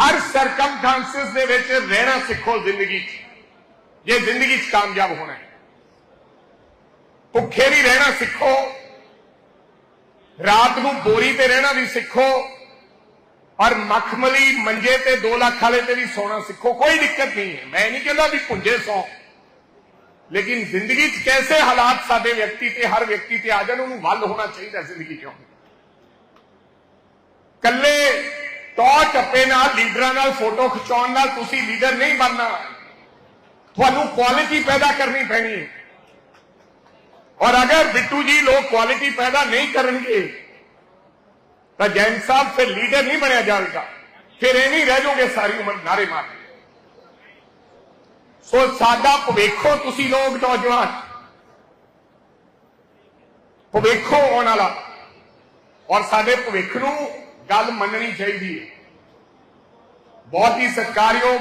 ਹਰ circumstances ਦੇ ਵਿੱਚ ਰਹਿਣਾ ਸਿੱਖੋ ਜ਼ਿੰਦਗੀ 'ਚ। ਜੇ ਜ਼ਿੰਦਗੀ 'ਚ ਕਾਮਯਾਬ ਹੋਣਾ ਹੈ। ਭੁੱਖੇ ਵੀ ਰਹਿਣਾ ਸਿੱਖੋ। ਰਾਤ ਨੂੰ ਬੋਰੀ ਤੇ ਰਹਿਣਾ ਵੀ ਸਿੱਖੋ। ਔਰ ਮਖਮਲੀ ਮੰਜੇ ਤੇ 2 ਲੱਖ ਵਾਲੇ ਤੇ ਵੀ ਸੌਣਾ ਸਿੱਖੋ। ਕੋਈ ਦਿੱਕਤ ਨਹੀਂ ਹੈ। ਮੈਂ ਨਹੀਂ ਕਹਿੰਦਾ ਵੀ ਪੁੰਜੇ ਸੌ। ਲੇਕਿਨ ਜ਼ਿੰਦਗੀ 'ਚ ਕੈਸੇ ਹਾਲਾਤ ਸਾਡੇ ਵਿਅਕਤੀ ਤੇ ਹਰ ਵਿਅਕਤੀ ਤੇ ਆ ਜਾਣ, ਉਹਨੂੰ ਵੱਲ ਹੋਣਾ ਚਾਹੀਦਾ ਜ਼ਿੰਦਗੀ 'ਚੋਂ ਕੱਲੇ ਟੌ ਟੱਪੇ ਨਾਲ, ਲੀਡਰਾਂ ਨਾਲ, ਫੋਟੋ ਖਿਚਾਉਣ ਨਾਲ ਤੁਸੀਂ ਲੀਡਰ ਨਹੀਂ ਬਣਨਾ। ਤੁਹਾਨੂੰ ਕੁਆਲਿਟੀ ਪੈਦਾ ਕਰਨੀ ਪੈਣੀ ਹੈ। ਔਰ ਅਗਰ ਬਿੱਟੂ ਜੀ ਲੋਕ ਕੁਆਲਿਟੀ ਪੈਦਾ ਨਹੀਂ ਕਰਨਗੇ, ਤਾਂ ਜੈਨ ਸਾਹਿਬ ਫਿਰ ਲੀਡਰ ਨਹੀਂ ਬਣਿਆ ਜਾਵੇਗਾ। ਫਿਰ ਇਹ ਨਹੀਂ ਰਹਿ ਜਾਓਗੇ, ਸਾਰੀ ਉਮਰ ਨਾਰੇ ਮਾਰ ਸੋ ਸਾਡਾ ਭਵਿੱਖੋ ਤੁਸੀਂ ਲੋਕ ਨੌਜਵਾਨ, ਭਵਿੱਖੋ ਆਉਣ ਵਾਲਾ। ਔਰ ਸਾਡੇ ਭਵਿੱਖ ਨੂੰ ਗੱਲ ਮੰਨਣੀ ਚਾਹੀਦੀ ਹੈ। ਬਹੁਤ ਹੀ ਸਤਿਕਾਰਯੋਗ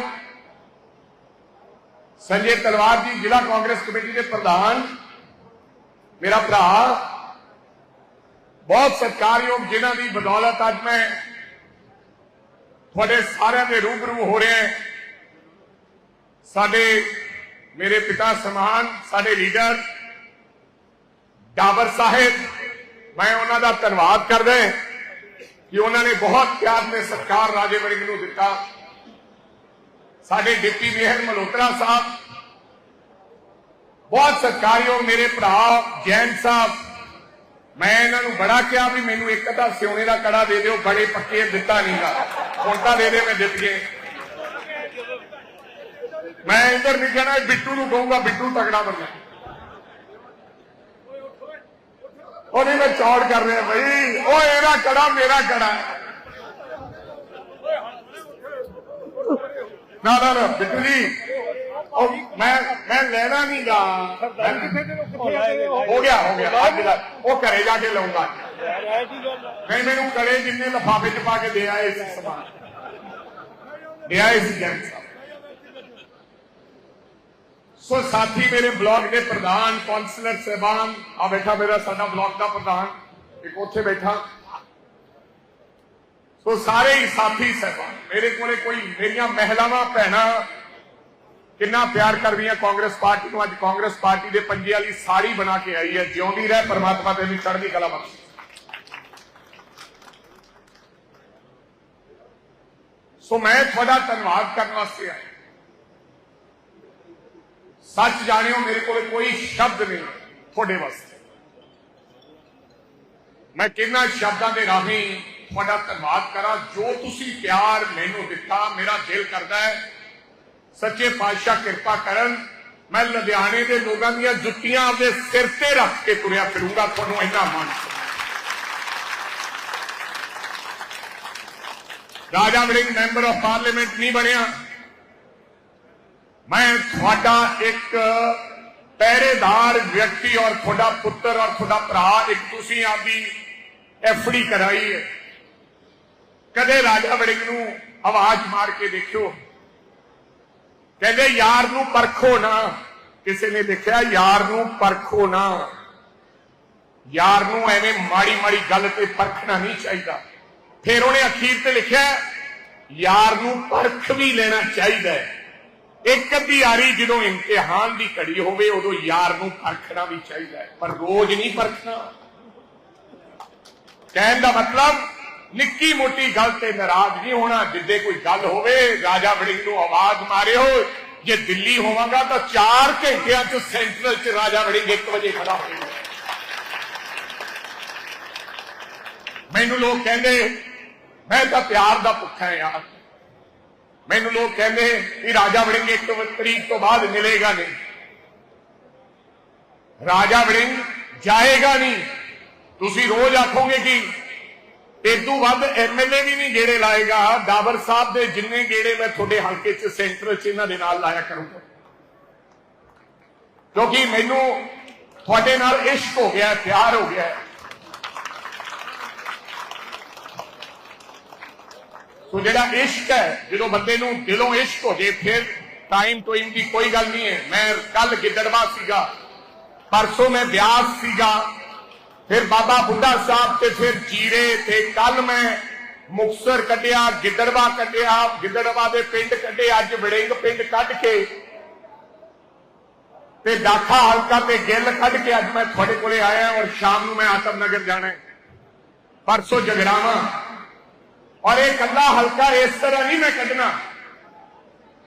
ਸੰਜੇ ਤਲਵਾਰ ਜੀ, ਜ਼ਿਲ੍ਹਾ ਕਾਂਗਰਸ ਕਮੇਟੀ ਦੇ ਪ੍ਰਧਾਨ, ਮੇਰਾ ਭਰਾ। ਬਹੁਤ ਸਤਿਕਾਰਯੋਗ ਜਿਨ੍ਹਾਂ ਦੀ ਬਦੌਲਤ ਅੱਜ ਮੈਂ ਤੁਹਾਡੇ ਸਾਰਿਆਂ ਦੇ ਰੂਬਰੂ ਹੋ ਰਿਹਾ ਸਾਡੇ ਮੇਰੇ ਪਿਤਾ ਸਮਾਨ, ਸਾਡੇ ਲੀਡਰ ਡਾਬਰ ਸਾਹਿਬ, ਮੈਂ ਉਹਨਾਂ ਦਾ ਧੰਨਵਾਦ ਕਰਦਾ ਹਾਂ। ਕਿ ਉਹਨਾਂ ਨੇ ਬਹੁਤ ਪਿਆਰ ਤੇ ਸਤਿਕਾਰ ਰਾਜੇ ਵੜਿੰਗ ਨੂੰ ਦਿੱਤਾ। ਸਾਡੇ ਡਿਪਟੀ ਮੇਅਰ ਮਲਹੋਤਰਾ ਸਾਹਿਬ, ਬਹੁਤ ਸਤਿਕਾਰਯੋਗ ਮੇਰੇ ਭਰਾ ਜੈਨ ਸਾਹਿਬ, ਮੈਂ ਇਹਨਾਂ ਨੂੰ ਬੜਾ ਕਿਹਾ ਵੀ ਮੈਨੂੰ ਇੱਕ ਅੱਧਾ ਸਿਉਣੇ ਦਾ ਕੜਾ ਦੇ ਦਿਓ, ਬੜੇ ਪੱਕੇ ਦਿੱਤਾ ਨਹੀਂਗਾ। ਹੁਣ ਤਾਂ ਦੇ ਦੇ ਮੈਂ ਜਿੱਤ ਗਏ ਮੈਂ ਇੰਦਰ ਨਹੀਂ ਕਹਿਣਾ, ਬਿੱਟੂ ਨੂੰ ਕਹੂੰਗਾ, ਬਿੱਟੂ ਤਗੜਾ ਬੰਦਾ। ਉਹ ਨਹੀਂ ਮੈਂ ਚੌੜ ਕਰ ਰਿਹਾ ਬਈ ਉਹ ਇਹਦਾ ਕੜਾ ਮੇਰਾ ਕੜਾ ਨਾ ਨਾ ਨਾ ਬਿੱਟੂ ਜੀ ਉਹ ਮੈਂ ਮੈਂ ਲੈਣਾ ਨਹੀਂਗਾ ਹੋ ਗਿਆ ਹੋ ਗਿਆ ਅੱਜ ਦਾ ਉਹ ਘਰੇ ਜਾ ਕੇ ਲਊਂਗਾ ਨਹੀਂ ਮੈਨੂੰ ਕੜੇ ਜਿੰਨੇ ਲਫਾਫੇ ਚ ਪਾ ਕੇ ਦੇ ਆਏ ਸੀ ਸਮਾਨ ਦੇ ਆਏ ਸੀ ਜਨ ਸਾਹਿਬ ਸੋ ਸਾਥੀ, ਮੇਰੇ ਬਲਾਕ ਦੇ ਪ੍ਰਧਾਨ ਕਾਉਂਸਲਰ ਸਹਿਬਾਨ, ਆ ਬੈਠਾ ਮੇਰਾ ਸਾਡਾ ਬਲਾਕ ਦਾ ਪ੍ਰਧਾਨ, ਇੱਕ ਉੱਥੇ ਬੈਠਾ। ਸੋ ਸਾਰੇ ਹੀ ਸਾਥੀ ਸਹਿਬਾਨ, ਮੇਰੇ ਕੋਲੇ ਕੋਈ, ਮੇਰੀਆਂ ਮਹਿਲਾਵਾਂ, ਭੈਣਾਂ, ਕਿੰਨਾ ਪਿਆਰ ਕਰਦੀਆਂ ਕਾਂਗਰਸ ਪਾਰਟੀ ਨੂੰ, ਅੱਜ ਕਾਂਗਰਸ ਪਾਰਟੀ ਦੇ ਪੰਜੇ ਵਾਲੀ ਸਾੜੀ ਬਣਾ ਕੇ ਆਈ ਹੈ, ਜਿਉਂਦੀ ਰਹਿ, ਪਰਮਾਤਮਾ ਤੇਰੀ ਚੜ੍ਹਦੀ ਕਲਾ ਬਖਸ਼ੇ। ਸੋ ਮੈਂ ਤੁਹਾਡਾ ਧੰਨਵਾਦ ਕਰਨ ਵਾਸਤੇ ਆਇਆ। ਸੱਚ ਜਾਣਿਓ, ਮੇਰੇ ਕੋਲ ਕੋਈ ਸ਼ਬਦ ਨਹੀਂ ਤੁਹਾਡੇ ਵਾਸਤੇ। ਮੈਂ ਕਿੰਨਾ ਸ਼ਬਦਾਂ ਦੇ ਰਾਹੀਂ ਤੁਹਾਡਾ ਧੰਨਵਾਦ ਕਰਾਂ, ਜੋ ਤੁਸੀਂ ਪਿਆਰ ਮੈਨੂੰ ਦਿੱਤਾ, ਮੇਰਾ ਦਿਲ ਕਰਦਾ ਹੈ। ਸੱਚੇ ਪਾਤਸ਼ਾਹ ਕਿਰਪਾ ਕਰਨ, ਮੈਂ ਲੁਧਿਆਣੇ ਦੇ ਲੋਕਾਂ ਦੀਆਂ ਜੁੱਤੀਆਂ ਆਪਣੇ ਸਿਰ ਤੇ ਰੱਖ ਕੇ ਤੁਰਿਆ ਫਿਰੂੰਗਾ, ਤੁਹਾਨੂੰ ਇੰਨਾ ਮਾਣ Raja Warring member of parliament ਨਹੀਂ ਬਣਿਆ। ਮੈਂ ਤੁਹਾਡਾ ਇੱਕ ਪਹਿਰੇਦਾਰ ਵਿਅਕਤੀ ਔਰ ਤੁਹਾਡਾ ਪੁੱਤਰ ਔਰ ਤੁਹਾਡਾ ਭਰਾ ਇੱਕ ਤੁਸੀਂ ਆਪਦੀ ਐਫਡੀ ਕਰਾਈ ਹੈ ਕਦੇ ਰਾਜਾ ਵੜਿੰਗ ਨੂੰ ਆਵਾਜ਼ ਮਾਰ ਕੇ ਦੇਖਿਓ ਕਹਿੰਦੇ ਯਾਰ ਨੂੰ ਪਰਖੋ ਨਾ ਕਿਸੇ ਨੇ ਲਿਖਿਆ ਯਾਰ ਨੂੰ ਪਰਖੋ ਨਾ ਯਾਰ ਨੂੰ ਐਵੇਂ ਮਾੜੀ ਮਾੜੀ ਗੱਲ ਤੇ ਪਰਖਣਾ ਨਹੀਂ ਚਾਹੀਦਾ ਫਿਰ ਉਹਨੇ ਅਖੀਰ ਤੇ ਲਿਖਿਆ ਯਾਰ ਨੂੰ ਪਰਖ ਵੀ ਲੈਣਾ ਚਾਹੀਦਾ ਹੈ ਇੱਕ ਅੱਧੀ ਆਰੀ ਜਦੋਂ ਇਮਤਿਹਾਨ ਦੀ ਘੜੀ ਹੋਵੇ, ਉਦੋਂ ਯਾਰ ਨੂੰ ਪਰਖਣਾ ਵੀ ਚਾਹੀਦਾ ਹੈ। ਪਰ ਰੋਜ਼ ਨਹੀਂ ਪਰਖਣਾ। ਕਹਿਣ ਦਾ ਮਤਲਬ, ਨਿੱਕੀ ਮੋਟੀ ਗੱਲ ਤੇ ਨਾਰਾਜ਼ ਨਹੀਂ ਹੋਣਾ। ਜਿੱਦੇ ਕੋਈ ਗੱਲ ਹੋਵੇ, ਰਾਜਾ ਵੜਿੰਗ ਨੂੰ ਆਵਾਜ਼ ਮਾਰਿਓ, ਜੇ ਦਿੱਲੀ ਹੋਵਾਂਗਾ ਤਾਂ 4 ਘੰਟਿਆਂ ਚ ਸੈਂਟਰਲ ਚ ਰਾਜਾ ਵੜਿੰਗ 1 ਵਜੇ ਖੜਾ ਹੋਵੇਗਾ ਮੈਨੂੰ ਲੋਕ ਕਹਿੰਦੇ, ਮੈਂ ਤਾਂ ਪਿਆਰ ਦਾ ਭੁੱਖਾ ਹਾਂ ਯਾਰ। ਮੈਨੂੰ ਲੋਕ ਕਹਿੰਦੇ ਕਿ ਰਾਜਾ ਵੜਿੰਗ ਇੱਕ ਤਰੀਕ ਤੋਂ ਬਾਅਦ ਮਿਲੇਗਾ ਨਹੀਂ। ਰਾਜਾ ਵੜਿੰਗ ਜਾਏਗਾ ਨਹੀਂ। ਤੁਸੀਂ ਰੋਜ਼ ਆਖੋਗੇ ਕਿ ਇਦੋਂ ਵੱਧ ਐਮਐਲਏ ਵੀ ਨਹੀਂ ਗੇੜੇ ਲਾਏਗਾ। ਡਾਬਰ ਸਾਹਿਬ ਦੇ ਜਿੰਨੇ ਗੇੜੇ ਮੈਂ ਤੁਹਾਡੇ ਹਲਕੇ 'ਚ, ਸੈਂਟਰ 'ਚ ਇਹਨਾਂ ਦੇ ਨਾਲ ਲਾਇਆ ਕਰੂੰਗਾ। ਕਿਉਂਕਿ ਮੈਨੂੰ ਤੁਹਾਡੇ ਨਾਲ ਇਸ਼ਕ ਹੋ ਗਿਆ, ਪਿਆਰ ਹੋ ਗਿਆ। ਸੋ ਜਿਹੜਾ ਇਸ਼ਕ ਹੈ, ਜਦੋਂ ਬੰਦੇ ਨੂੰ ਦਿਲੋਂ ਇਸ਼ਕ ਹੋ ਜੇ, ਫਿਰ ਟਾਈਮ ਟੋਇਮ ਦੀ ਕੋਈ ਗੱਲ ਨਹੀਂ ਹੈ। ਮੈਂ ਕੱਲ ਗਿੱਦੜਵਾ ਸੀਗਾ, ਪਰਸੋਂ ਮੈਂ ਬਿਆਸ ਸੀਗਾ, ਫਿਰ ਬਾਬਾ ਬੁੱਢਾ ਸਾਹਿਬ ਤੇ ਫਿਰ ਜੀਰੇ ਤੇ ਕੱਲ ਮੈਂ ਮੁਕਸਰ ਕੱਢਿਆ, ਗਿੱਦੜਵਾ ਕੱਢਿਆ, ਗਿੱਦੜਵਾ ਦੇ ਪਿੰਡ ਕੱਢੇ, ਅੱਜ ਵੜਿੰਗ ਪਿੰਡ ਕੱਢ ਕੇ ਤੇ ਦਾਖਾ ਹਲਕਾ ਤੇ ਗਿੱਲ ਕੱਢ ਕੇ ਅੱਜ ਮੈਂ ਤੁਹਾਡੇ ਕੋਲੇ ਆਇਆ ਔਰ ਸ਼ਾਮ ਨੂੰ ਮੈਂ ਆਤਮ ਨਗਰ ਜਾਣਾ ਪਰਸੋਂ ਜਗਰਾਵਾਂ ਔਰ ਇਹ ਕੱਲਾ ਹਲਕਾ ਇਸ ਤਰ੍ਹਾਂ ਨਹੀਂ ਮੈਂ ਕੱਢਣਾ।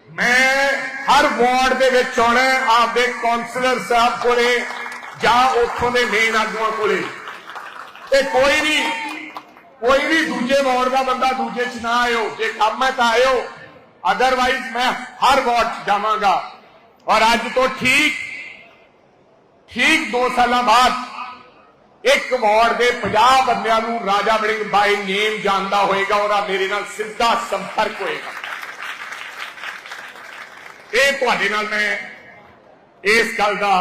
ਮੈਂ ਹਰ ਵਾਰਡ ਦੇ ਵਿੱਚ ਆਉਣਾ ਆਪਦੇ ਕਾਉਂਸਲਰ ਸਾਹਿਬ ਕੋਲੇ ਜਾਂ ਉੱਥੋਂ ਦੇ ਮੇਨ ਆਗੂਆਂ ਕੋਲੇ। ਤੇ ਕੋਈ ਵੀ ਕੋਈ ਵੀ ਦੂਜੇ ਵਾਰਡ ਦਾ ਬੰਦਾ ਦੂਜੇ ਚ ਨਾ ਆਇਓ। ਜੇ ਕੰਮ ਹੈ ਤਾਂ ਆਇਓ। ਅਦਰਵਾਈਜ਼ ਮੈਂ ਹਰ ਵਾਰਡ ਚ ਜਾਵਾਂਗਾ। ਔਰ ਅੱਜ ਤੋਂ ਠੀਕ ਠੀਕ 2 ਸਾਲਾਂ ਬਾਅਦ ਇੱਕ ਵਾਰਡ ਦੇ 50 ਬੰਦਿਆਂ ਨੂੰ ਰਾਜਾ ਵੜਿੰਗ ਬਾਈ ਨੇਮ ਜਾਣਦਾ ਹੋਏਗਾ ਔਰ ਮੇਰੇ ਨਾਲ ਸਿੱਧਾ ਸੰਪਰਕ ਹੋਏਗਾ। ਇਹ ਤੁਹਾਡੇ ਨਾਲ ਮੈਂ ਇਸ ਗੱਲ ਦਾ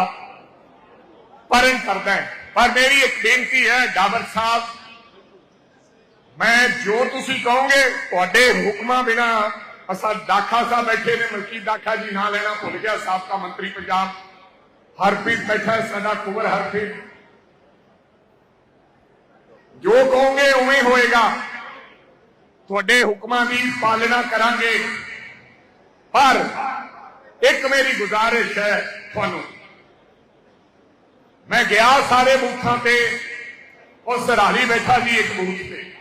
ਪਰਨ ਕਰਦਾ ਪਰ ਮੇਰੀ ਇੱਕ ਬੇਨਤੀ ਹੈ, ਡਾਬਰ ਸਾਹਿਬ, ਮੈਂ ਜੋ ਤੁਸੀਂ ਕਹੋਗੇ, ਤੁਹਾਡੇ ਹੁਕਮਾਂ ਬਿਨਾ ਅਸਾਂ ਦਾਖਾ ਸਾਹਿਬ ਬੈਠੇ ਨੇ ਮਲਕੀਤ ਦਾਖਾ ਜੀ ਨਾਂ ਲੈਣਾ ਭੁੱਲ ਗਿਆ, ਸਾਬਕਾ ਮੰਤਰੀ ਪੰਜਾਬ ਹਰਪ੍ਰੀਤ ਬੈਠਾ ਸਾਡਾ ਕੁਵਰ ਹਰਪ੍ਰੀਤ। ਜੋ ਕਹੋਗੇ ਉਵੇਂ ਹੋਏਗਾ। ਤੁਹਾਡੇ ਹੁਕਮਾਂ ਦੀ ਪਾਲਣਾ ਕਰਾਂਗੇ। ਪਰ ਇੱਕ ਮੇਰੀ ਗੁਜ਼ਾਰਿਸ਼ ਹੈ ਤੁਹਾਨੂੰ। ਮੈਂ ਗਿਆ ਸਾਰੇ ਬੂਥਾਂ ਤੇ ਉਹ ਸਰਾਲੀ ਬੈਠਾ ਸੀ ਇੱਕ ਬੂਥ ਤੇ।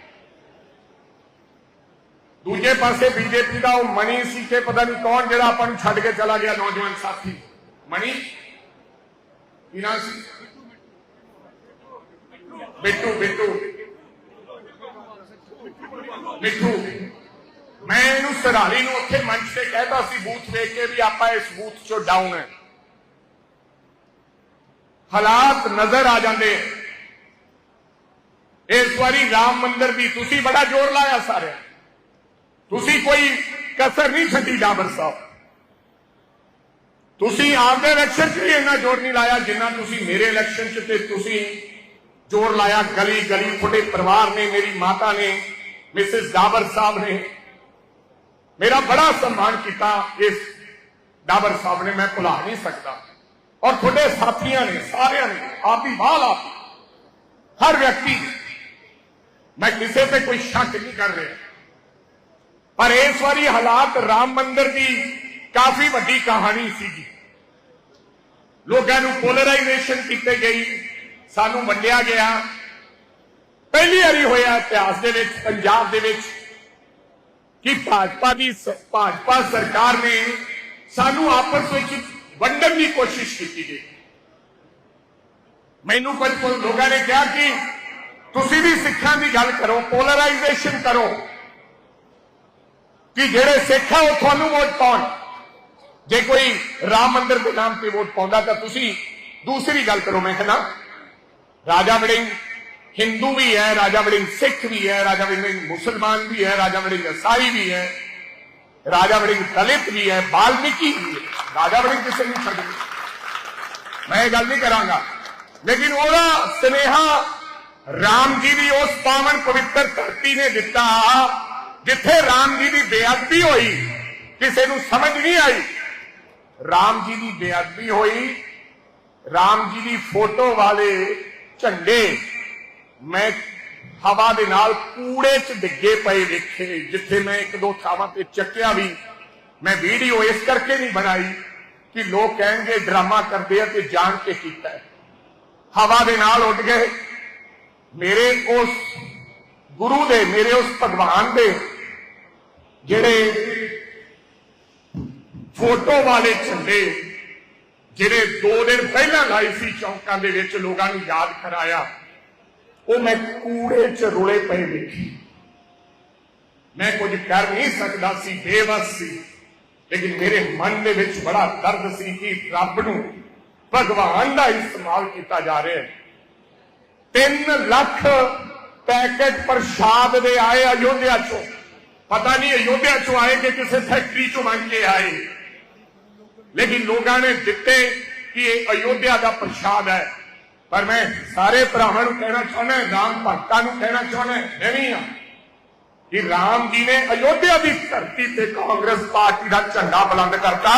ਦੂਜੇ ਪਾਸੇ ਬੀਜੇਪੀ ਦਾ ਉਹ ਮਣੀ ਸੀ ਕਿ ਪਤਾ ਨਹੀਂ ਕੌਣ ਜਿਹੜਾ ਆਪਾਂ ਨੂੰ ਛੱਡ ਕੇ ਚਲਾ ਗਿਆ ਨੌਜਵਾਨ ਸਾਥੀ। ਮਣੀ? ਕੀ ਨਾਮ ਸੀ? ਬਿੱਟੂ ਬਿੱਟੂ। ਮਿੱਠੂ, ਮੈਂ ਇਹਨੂੰ ਸਰਾਲੀ ਨੂੰ ਉੱਥੇ ਮੰਚ ਤੇ ਕਹਿਤਾ ਸੀ, ਬੂਥ ਵੇਖ ਕੇ ਵੀ ਆਪਾਂ ਇਸ ਬੂਥ ਚੋਂ ਡਾਊਨ ਹੈ। ਹਾਲਾਤ ਨਜ਼ਰ ਆ ਜਾਂਦੇ ਇਸ ਵਾਰੀ ਰਾਮ ਮੰਦਿਰ ਦੀ ਤੁਸੀਂ ਬੜਾ ਜ਼ੋਰ ਲਾਇਆ ਸਾਰੇ ਤੁਸੀਂ ਕੋਈ ਕਸਰ ਨਹੀਂ ਛੱਡੀ ਡਾਬਰ ਸਾਹਿਬ। ਤੁਸੀਂ ਆਪਦੇ ਇਲੈਕਸ਼ਨ 'ਚ ਵੀ ਇੰਨਾ ਜ਼ੋਰ ਨਹੀਂ ਲਾਇਆ ਜਿੰਨਾ ਤੁਸੀਂ ਮੇਰੇ ਇਲੈਕਸ਼ਨ 'ਚ ਤੇ ਤੁਸੀਂ ਜ਼ੋਰ ਲਾਇਆ। ਗਲੀ ਗਲੀ ਤੁਹਾਡੇ ਪਰਿਵਾਰ ਨੇ, ਮੇਰੀ ਮਾਤਾ ਨੇ। ਮਿਸਿਸ ਡਾਬਰ ਸਾਹਿਬ ਨੇ ਮੇਰਾ ਬੜਾ ਸਨਮਾਨ ਕੀਤਾ ਇਸ ਡਾਬਰ ਸਾਹਿਬ ਨੇ ਮੈਂ ਭੁਲਾ ਨਹੀਂ ਸਕਦਾ ਔਰ ਤੁਹਾਡੇ ਸਾਥੀਆਂ ਨੇ ਸਾਰਿਆਂ ਨੇ ਆਪਦੀ ਬਾਹ ਲਾਤੀ ਹਰ ਵਿਅਕਤੀ ਮੈਂ ਕਿਸੇ ਤੇ ਕੋਈ ਸ਼ੱਕ ਨਹੀਂ ਕਰ ਰਿਹਾ ਪਰ ਇਸ ਵਾਰੀ ਹਾਲਾਤ ਰਾਮ ਮੰਦਿਰ ਦੀ ਕਾਫੀ ਵੱਡੀ ਕਹਾਣੀ ਸੀਗੀ ਲੋਕਾਂ ਨੂੰ ਪੋਲਰਾਈਜੇਸ਼ਨ ਕੀਤੇ ਗਈ ਸਾਨੂੰ ਵੰਡਿਆ ਗਿਆ ਪਹਿਲੀ ਵਾਰੀ ਹੋਇਆ ਇਤਿਹਾਸ ਦੇ ਵਿੱਚ, ਪੰਜਾਬ ਦੇ ਵਿੱਚ, ਕਿ ਭਾਜਪਾ ਦੀ ਭਾਜਪਾ ਸਰਕਾਰ ਨੇ ਸਾਨੂੰ ਆਪਸ ਵਿੱਚ ਵੰਡਣ ਦੀ ਕੋਸ਼ਿਸ਼ ਕੀਤੀ ਗਈ। ਮੈਨੂੰ ਕੁਝ ਕੁਝ ਲੋਕਾਂ ਨੇ ਕਿਹਾ ਕਿ ਤੁਸੀਂ ਵੀ ਸਿੱਖਾਂ ਦੀ ਗੱਲ ਕਰੋ ਪੋਲਰਾਈਜੇਸ਼ਨ ਕਰੋ, ਕਿ ਜਿਹੜੇ ਸਿੱਖ ਆ ਉਹ ਤੁਹਾਨੂੰ ਵੋਟ ਪਾਉਣ। ਜੇ ਕੋਈ ਰਾਮ ਮੰਦਿਰ ਦੇ ਨਾਮ ਤੇ ਵੋਟ ਪਾਉਂਦਾ ਤਾਂ ਤੁਸੀਂ ਦੂਸਰੀ ਗੱਲ ਕਰੋ, ਮੈਂ ਕਹਿੰਦਾ, ਰਾਜਾ ਵੜਿੰਗ ਹਿੰਦੂ ਵੀ ਹੈ, ਰਾਜਾ ਵੜਿੰਗ ਸਿੱਖ ਵੀ ਹੈ, ਰਾਜਾ ਵੜਿੰਗ ਮੁਸਲਮਾਨ ਵੀ ਹੈ, ਰਾਜਾ ਵੜਿੰਗ ਈਸਾਈ ਵੀ ਹੈ, ਰਾਜਾ ਵੜਿੰਗ ਦਲਿਤ ਵੀ ਹੈ, ਬਾਲਮੀਕੀ ਵੀ ਹੈ। ਰਾਜਾ ਵੜਿੰਗ ਕਿਸੇ ਨੂੰ ਛੱਡ ਮੈਂ ਇਹ ਗੱਲ ਨਹੀਂ ਕਰਾਂਗਾ। ਲੇਕਿਨ ਉਹਦਾ ਸਨੇਹਾ ਰਾਮ ਜੀ ਦੀ ਉਸ ਪਾਵਨ ਪਵਿੱਤਰ ਧਰਤੀ ਨੇ ਦਿੱਤਾ, ਜਿੱਥੇ ਰਾਮ ਜੀ ਦੀ ਬੇਅਦਬੀ ਹੋਈ। ਕਿਸੇ ਨੂੰ ਸਮਝ ਨਹੀਂ ਆਈ। ਰਾਮ ਜੀ ਦੀ ਬੇਅਦਬੀ ਹੋਈ। ਰਾਮ ਜੀ ਦੀ ਫੋਟੋ ਵਾਲੇ ਝੰਡੇ ਮੈਂ ਹਵਾ ਦੇ ਨਾਲ ਕੂੜੇ 'ਚ ਡਿੱਗੇ ਪਏ ਵੇਖੇ, ਜਿੱਥੇ ਮੈਂ ਇੱਕ ਦੋ ਥਾਵਾਂ ਤੇ ਚੱਕਿਆ ਵੀ। ਮੈਂ ਵੀਡੀਓ ਇਸ ਕਰਕੇ ਨਹੀਂ ਬਣਾਈ ਕਿ ਲੋਕ ਕਹਿਣਗੇ ਡਰਾਮਾ ਕਰਦੇ ਆ ਤੇ ਜਾਣ ਕੇ ਕੀਤਾ। ਹੈ ਹਵਾ ਦੇ ਨਾਲ ਉੱਡ ਗਏ। ਮੇਰੇ ਉਸ ਗੁਰੂ ਦੇ, ਮੇਰੇ ਉਸ ਭਗਵਾਨ ਦੇ ਜਿਹੜੇ ਫੋਟੋ ਵਾਲੇ ਝੰਡੇ ਜਿਹੜੇ 2 ਦਿਨ ਪਹਿਲਾਂ ਲਾਈ ਸੀ ਚੌਂਕਾਂ ਦੇ ਵਿੱਚ, ਲੋਕਾਂ ਨੂੰ ਯਾਦ ਕਰਾਇਆ। ਉਹ ਮੈਂ ਕੂੜੇ 'ਚ ਰੁਲੇ ਪਏ ਵੇਖੀ ਮੈਂ ਕੁਝ ਕਰ ਨਹੀਂ ਸਕਦਾ ਸੀ, ਬੇਵਸ ਸੀ। ਲੇਕਿਨ ਮੇਰੇ ਮਨ ਦੇ ਵਿੱਚ ਬੜਾ ਦਰਦ ਸੀ ਕਿ ਰੱਬ ਨੂੰ ਭਗਵਾਨ ਦਾ ਇਸਤੇਮਾਲ ਕੀਤਾ ਜਾ ਰਿਹਾ ਹੈ। 3 ਲੱਖ ਪੈਕੇਟ ਪ੍ਰਸ਼ਾਦ ਦੇ ਆਏ ਅਯੋਧਿਆ ਚੋਂ। ਪਤਾ ਨਹੀਂ ਅਯੋਧਿਆ ਚੋਂ ਆਏ ਕਿ ਕਿਸੇ ਫੈਕਟਰੀ ਚੋਂ ਮੰਗ ਕੇ ਆਏ। ਲੇਕਿਨ ਲੋਕਾਂ ਨੇ ਦਿੱਤੇ ਕਿ ਇਹ ਅਯੋਧਿਆ ਦਾ ਪ੍ਰਸ਼ਾਦ ਹੈ। ਪਰ ਮੈਂ ਸਾਰੇ ਭਰਾਵਾਂ ਨੂੰ ਕਹਿਣਾ ਚਾਹੁੰਦਾ ਰਾਮ ਭਗਤਾਂ ਨੂੰ ਕਹਿਣਾ ਚਾਹੁੰਦਾ ਮੈਂ ਵੀ ਹਾਂ ਕਿ ਰਾਮ ਜੀ ਨੇ ਅਯੋਧਿਆ ਦੀ ਧਰਤੀ ਤੇ ਕਾਂਗਰਸ ਪਾਰਟੀ ਦਾ ਝੰਡਾ ਬੁਲੰਦ ਕਰਤਾ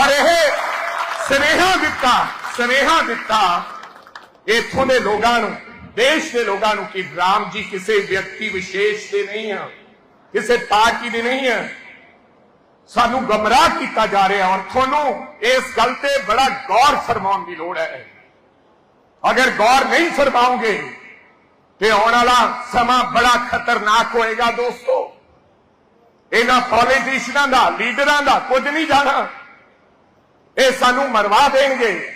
ਔਰ ਇਹ ਸਨੇਹਾ ਦਿੱਤਾ ਸਨੇਹਾ ਦਿੱਤਾ ਇੱਥੋਂ ਦੇ ਲੋਕਾਂ ਨੂੰ, ਦੇਸ਼ ਦੇ ਲੋਕਾਂ ਨੂੰ ਕਿ ਰਾਮ ਜੀ ਕਿਸੇ ਵਿਅਕਤੀ ਵਿਸ਼ੇਸ਼ ਦੇ ਨਹੀਂ ਆ, ਕਿਸੇ ਪਾਰਟੀ ਦੇ ਨਹੀਂ ਆ। ਸਾਨੂੰ ਗਮਰਾਹ ਕੀਤਾ ਜਾ ਰਿਹਾ ਔਰ ਤੁਹਾਨੂੰ ਇਸ ਗੱਲ ਤੇ ਬੜਾ ਗੌਰ ਫਰਮਾਉਣ ਦੀ ਲੋੜ ਹੈ। ਅਗਰ ਗੌਰ ਨਹੀਂ ਫਰਮਾਓਗੇ ਤੇ ਆਉਣ ਵਾਲਾ ਸਮਾਂ ਬੜਾ ਖਤਰਨਾਕ ਹੋਏਗਾ ਦੋਸਤੋ। ਇਹਨਾਂ ਪੋਲੀਟੀਸ਼ੀਅਨਾਂ ਦਾ, ਲੀਡਰਾਂ ਦਾ ਕੁਝ ਨਹੀਂ ਜਾਣਾ। ਇਹ ਸਾਨੂੰ ਮਰਵਾ ਦੇਣਗੇ।